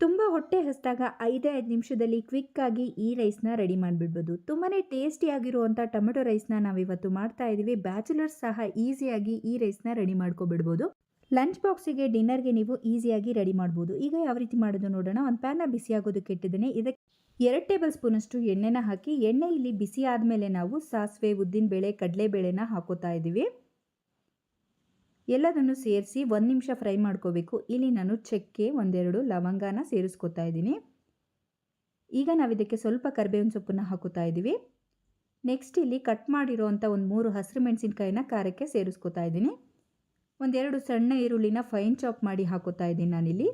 ತುಂಬ ಹೊಟ್ಟೆ ಹಸಿದಾಗ ಐದೇ ಐದು ನಿಮಿಷದಲ್ಲಿ ಕ್ವಿಕ್ಕಾಗಿ ಈ ರೈಸ್ನ ರೆಡಿ ಮಾಡಿಬಿಡ್ಬೋದು. ತುಂಬಾ ಟೇಸ್ಟಿಯಾಗಿರುವಂಥ ಟೊಮೆಟೊ ರೈಸ್ನ ನಾವಿವತ್ತು ಮಾಡ್ತಾ ಇದ್ದೀವಿ ಬ್ಯಾಚುಲರ್ಸ್ ಸಹ ಈಸಿಯಾಗಿ ಈ ರೈಸ್ನ ರೆಡಿ ಮಾಡ್ಕೊಬಿಡ್ಬೋದು. ಲಂಚ್ ಬಾಕ್ಸಿಗೆ ಡಿನ್ನರ್ಗೆ ನೀವು ಈಸಿಯಾಗಿ ರೆಡಿ ಮಾಡ್ಬೋದು. ಈಗ ಯಾವ ರೀತಿ ಮಾಡೋದು ನೋಡೋಣ. ಒಂದು ಪ್ಯಾನ್ನ ಬಿಸಿ ಕೆಟ್ಟಿದ್ದೇನೆ ಇದಕ್ಕೆ ಎರಡು ಟೇಬಲ್ ಸ್ಪೂನಷ್ಟು ಎಣ್ಣೆನ ಹಾಕಿ. ಎಣ್ಣೆ ಇಲ್ಲಿ ಬಿಸಿ ಆದಮೇಲೆ ನಾವು ಸಾಸಿವೆ, ಉದ್ದಿನಬೇಳೆ, ಕಡಲೆಬೇಳೆನ ಹಾಕೋತಾ ಇದ್ದೀವಿ ಎಲ್ಲದನ್ನು ಸೇರಿಸಿ ಒಂದು ನಿಮಿಷ ಫ್ರೈ ಮಾಡ್ಕೋಬೇಕು. ಇಲ್ಲಿ ನಾನು ಚಕ್ಕೆ ಒಂದೆರಡು ಲವಂಗಾನ ಸೇರಿಸ್ಕೊತಾ ಇದ್ದೀನಿ. ಈಗ ನಾವು ಇದಕ್ಕೆ ಸ್ವಲ್ಪ ಕರಿಬೇವಿನ ಸೊಪ್ಪನ್ನು ಹಾಕೋತಾ ಇದ್ದೀವಿ. ನೆಕ್ಸ್ಟ್ ಇಲ್ಲಿ ಕಟ್ ಮಾಡಿರೋವಂಥ ಒಂದು ಮೂರು ಹಸಿರು ಮೆಣಸಿನ್ಕಾಯಿನ ಖಾರಕ್ಕೆ ಸೇರಿಸ್ಕೊತಾ ಇದ್ದೀನಿ. ಒಂದೆರಡು ಸಣ್ಣ ಈರುಳ್ಳಿನ ಫೈನ್ ಚಾಪ್ ಮಾಡಿ ಹಾಕೋತಾ ಇದ್ದೀನಿ ನಾನಿಲ್ಲಿ.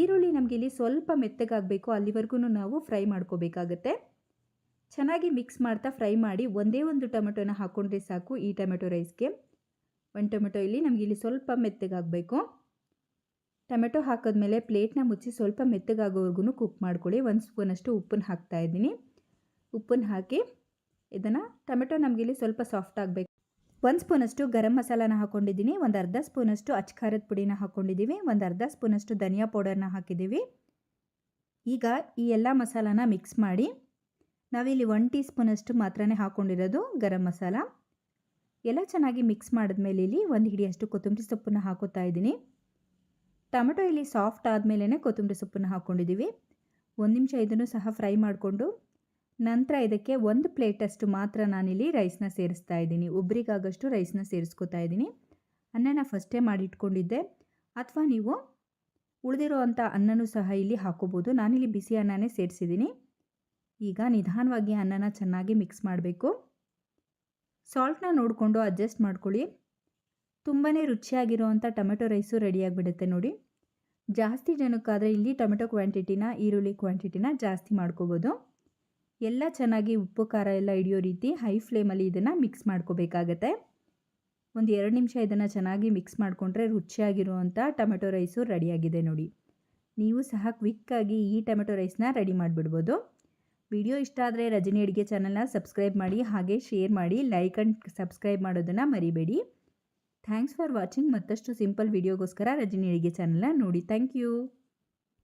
ಈರುಳ್ಳಿ ನಮಗೆ ಇಲ್ಲಿ ಸ್ವಲ್ಪ ಮೆತ್ತಗಾಗಬೇಕು ಅಲ್ಲಿವರೆಗೂ ನಾವು ಫ್ರೈ ಮಾಡ್ಕೋಬೇಕಾಗತ್ತೆ. ಚೆನ್ನಾಗಿ ಮಿಕ್ಸ್ ಮಾಡ್ತಾ ಫ್ರೈ ಮಾಡಿ ಒಂದೇ ಒಂದು ಟೊಮೆಟೊನ ಹಾಕ್ಕೊಂಡ್ರೆ ಸಾಕು ಈ ಟೊಮೆಟೊ ರೈಸ್ಗೆ. ಒಂದು ಟೊಮೆಟೊ ಇಲ್ಲಿ ನಮಗೆ ಇಲ್ಲಿ ಸ್ವಲ್ಪ ಮೆತ್ತಗಾಗಬೇಕು. ಟೊಮೆಟೊ ಹಾಕಿದ್ಮೇಲೆ ಪ್ಲೇಟ್ನ ಮುಚ್ಚಿ ಸ್ವಲ್ಪ ಮೆತ್ತಗಾಗೋವರೆಗೂ ಕುಕ್ ಮಾಡ್ಕೊಳ್ಳಿ. ಒಂದು ಸ್ಪೂನಷ್ಟು ಉಪ್ಪನ್ನು ಹಾಕ್ತಾ ಇದ್ದೀನಿ. ಉಪ್ಪನ್ನು ಹಾಕಿ ಇದನ್ನು ಟೊಮೆಟೊ ನಮಗಿಲ್ಲಿ ಸ್ವಲ್ಪ ಸಾಫ್ಟ್ ಆಗಬೇಕು. ಒಂದು ಸ್ಪೂನಷ್ಟು ಗರಂ ಮಸಾಲಾನ ಹಾಕ್ಕೊಂಡಿದ್ದೀನಿ ಒಂದು ಅರ್ಧ ಸ್ಪೂನಷ್ಟು ಅಚ್ಕಾರದ ಪುಡಿನ ಹಾಕ್ಕೊಂಡಿದ್ದೀವಿ ಒಂದು ಅರ್ಧ ಸ್ಪೂನಷ್ಟು ಧನಿಯಾ ಪೌಡರ್ನ ಹಾಕಿದ್ದೀವಿ. ಈಗ ಈ ಎಲ್ಲ ಮಸಾಲಾನ ಮಿಕ್ಸ್ ಮಾಡಿ ನಾವಿಲ್ಲಿ ಒನ್ ಟೀ ಸ್ಪೂನಷ್ಟು ಮಾತ್ರನೇ ಹಾಕ್ಕೊಂಡಿರೋದು ಗರಂ ಮಸಾಲ. ಎಲ್ಲ ಚೆನ್ನಾಗಿ ಮಿಕ್ಸ್ ಮಾಡಿದ್ಮೇಲೆ ಇಲ್ಲಿ ಒಂದು ಹಿಡಿಯಷ್ಟು ಕೊತ್ತಂಬರಿ ಸೊಪ್ಪನ್ನು ಹಾಕೋತಾ ಇದ್ದೀನಿ. ಟೊಮೆಟೊ ಇಲ್ಲಿ ಸಾಫ್ಟ್ ಆದಮೇಲೆ ಕೊತ್ತಂಬರಿ ಸೊಪ್ಪನ್ನು ಹಾಕ್ಕೊಂಡಿದ್ದೀವಿ ಒಂದು ನಿಮಿಷ ಇದನ್ನು ಸಹ ಫ್ರೈ ಮಾಡಿಕೊಂಡು ನಂತರ ಇದಕ್ಕೆ ಒಂದು ಪ್ಲೇಟಷ್ಟು ಮಾತ್ರ ನಾನಿಲ್ಲಿ ರೈಸ್ನ ಸೇರಿಸ್ತಾ ಇದ್ದೀನಿ. ಒಬ್ಬರಿಗಾಗಷ್ಟು ರೈಸ್ನ ಸೇರಿಸ್ಕೊತಾ ಇದ್ದೀನಿ. ಅನ್ನನ ಫಸ್ಟೇ ಮಾಡಿಟ್ಕೊಂಡಿದ್ದೆ. ಅಥವಾ ನೀವು ಉಳಿದಿರೋ ಅಂಥ ಅನ್ನನೂ ಸಹ ಇಲ್ಲಿ ಹಾಕೋಬೋದು. ನಾನಿಲ್ಲಿ ಬಿಸಿ ಅನ್ನನೇ ಸೇರಿಸಿದ್ದೀನಿ. ಈಗ ನಿಧಾನವಾಗಿ ಅನ್ನನ ಚೆನ್ನಾಗಿ ಮಿಕ್ಸ್ ಮಾಡಬೇಕು. ಸಾಲ್ಟ್ನ ನೋಡಿಕೊಂಡು ಅಡ್ಜಸ್ಟ್ ಮಾಡ್ಕೊಳ್ಳಿ. ತುಂಬಾ ರುಚಿಯಾಗಿರುವಂಥ ಟೊಮೆಟೊ ರೈಸು ರೆಡಿಯಾಗಿಬಿಡುತ್ತೆ ನೋಡಿ. ಜಾಸ್ತಿ ಜನಕ್ಕಾದರೆ ಇಲ್ಲಿ ಟೊಮೆಟೊ ಕ್ವಾಂಟಿಟಿನ, ಈರುಳ್ಳಿ ಕ್ವಾಂಟಿಟಿನ ಜಾಸ್ತಿ ಮಾಡ್ಕೋಬೋದು. ಎಲ್ಲ ಚೆನ್ನಾಗಿ ಉಪ್ಪು, ಖಾರ ಎಲ್ಲ ಹಿಡಿಯೋ ರೀತಿ ಹೈ ಫ್ಲೇಮಲ್ಲಿ ಇದನ್ನು ಮಿಕ್ಸ್ ಮಾಡ್ಕೋಬೇಕಾಗತ್ತೆ. ಒಂದು ಎರಡು ನಿಮಿಷ ಇದನ್ನು ಚೆನ್ನಾಗಿ ಮಿಕ್ಸ್ ಮಾಡಿಕೊಂಡ್ರೆ ರುಚಿಯಾಗಿರುವಂಥ ಟೊಮೆಟೊ ರೈಸು ರೆಡಿಯಾಗಿದೆ ನೋಡಿ. ನೀವು ಸಹ ಕ್ವಿಕ್ಕಾಗಿ ಈ ಟೊಮೆಟೊ ರೈಸ್ನ ರೆಡಿ ಮಾಡಿಬಿಡ್ಬೋದು. ವಿಡಿಯೋ ಇಷ್ಟ ಆದರೆ ರಜನಿ ಅಡುಗೆ ಚಾನಲ್ನ ಸಬ್ಸ್ಕ್ರೈಬ್ ಮಾಡಿ, ಹಾಗೆ ಶೇರ್ ಮಾಡಿ ಲೈಕ್ ಆ್ಯಂಡ್ ಸಬ್ಸ್ಕ್ರೈಬ್ ಮಾಡೋದನ್ನು ಮರಿಬೇಡಿ. ಥ್ಯಾಂಕ್ಸ್ ಫಾರ್ ವಾಚಿಂಗ್ ಮತ್ತಷ್ಟು ಸಿಂಪಲ್ ವಿಡಿಯೋಗೋಸ್ಕರ ರಜನಿ ಅಡುಗೆ ಚಾನಲ್ನ ನೋಡಿ. Thank you